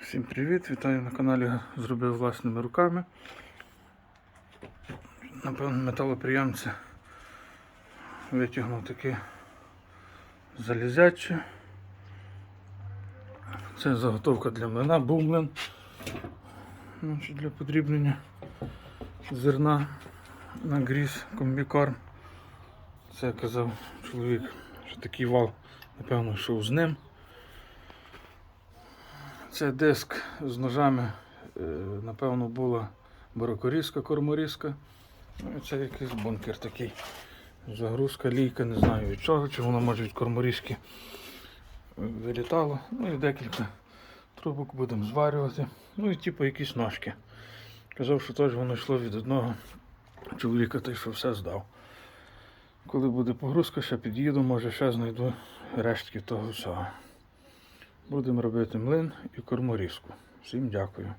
Всім привіт! Вітаю на каналі Зробив власними руками. Напевно, металоприємці витягнув таке залізяче. Це заготовка для млина, був млин. Значить, для подрібнення зерна на гріз комбікорм. Це казав чоловік, що такий вал, напевно, йшов з ним. Це диск з ножами, е, напевно, була барокорізка, корморізка. Ну, це якийсь бункер такий. Загрузка, лійка, не знаю від чого, чи воно може від корморізки вилітало. Ну і декілька трубок будемо зварювати. Ну і типу якісь ножки. Казав, що теж воно йшло від одного чоловіка, той, що все здав. Коли буде погрузка, ще під'їду, може ще знайду рештки того всього. Будемо робити млин і корморізку. Всім дякую.